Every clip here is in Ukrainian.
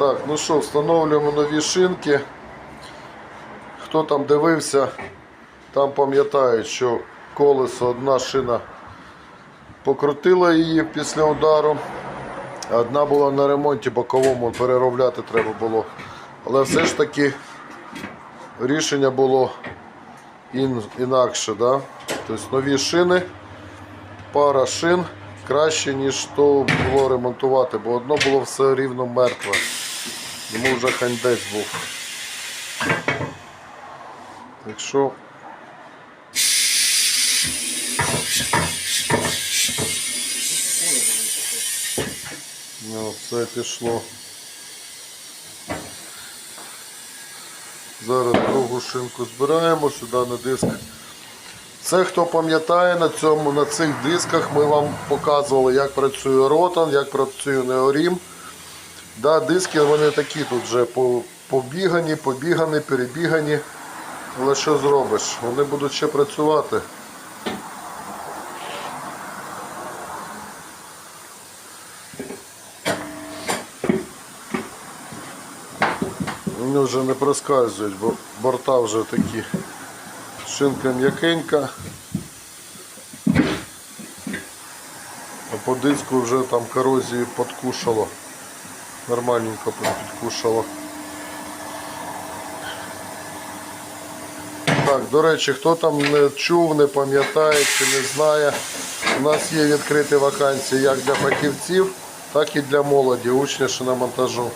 Так, ну що, встановлюємо нові шинки. Хто там дивився, там пам'ятають, що колесо одна шина покрутила її після удару. Одна була на ремонті боковому, переробляти треба було. Але все ж таки рішення було ін- інакше. Да? Тобто нові шини, пара шин краще, ніж то було ремонтувати, бо одно було все рівно мертве. Йому вже хандець був. Так ну, все пішло. Зараз другу шинку збираємо сюди на диск. Це хто пам'ятає на на цих дисках ми вам показували, як працює ротан, як працює неорім. Да, диски вони такі тут вже побігані, побігані, перебігані. Але що зробиш? Вони будуть ще працювати. Вони вже не проскальзують, бо борта вже такі. Шинка м'якенька. А по диску вже там корозію подкушало. Нормальненько підкушало. Так, до речі, хто там не чув, не пам'ятає чи не знає, у нас є відкриті вакансії як для фахівців, так і для молоді, учня шиномонтажу.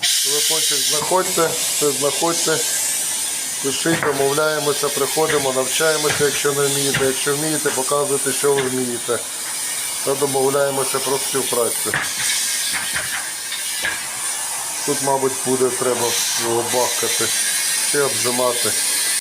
Телефончик знаходьте, все знаходьте, пишіть, домовляємося, приходимо, навчаємося, якщо не вмієте. Якщо вмієте, показуйте, що ви вмієте. Та домовляємося про співпрацю. Тут, мабуть, буде треба його бахкати, ще обжимати.